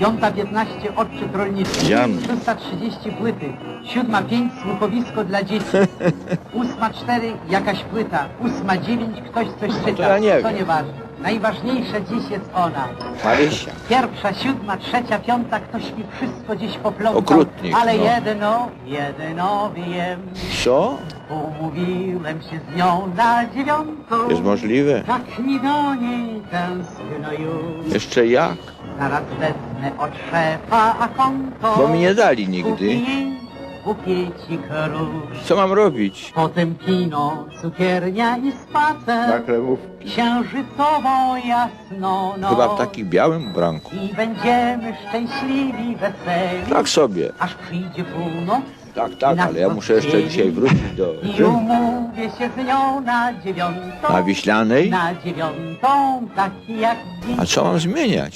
Piąta 15 odczyt rolniczy. Jan. 330 płyty. Siódma 5 słuchowisko dla dzieci. Ósma 4 jakaś płyta. Ósma 9 ktoś coś czyta. ja nie to wiem. nieważne. Najważniejsza dziś jest ona. Marysia. Pierwsza, siódma, trzecia, piąta, ktoś mi wszystko gdzieś poplątał. Okrutnik, Ale no. jedno, jedno wiem. Co? Umówiłem się z nią na dziewiątą. Jest możliwe? Tak mi do niej tęskno już. Jeszcze jak? Zaraz wezmę od szefa a konto. Bo mi nie dali nigdy. Kupię. Co mam robić? Potem kino, cukiernia i spacer. chlebówki. Księżycowo jasno no. Chyba w takim białym branku. I będziemy szczęśliwi, weseli. Tak sobie. Aż przyjdzie północ. Tak, tak, ale ja muszę jeszcze dzisiaj wrócić do... I umówię się z nią na dziewiątą. Na Wiślanej? Na dziewiątą, taki jak. A co mam zmieniać?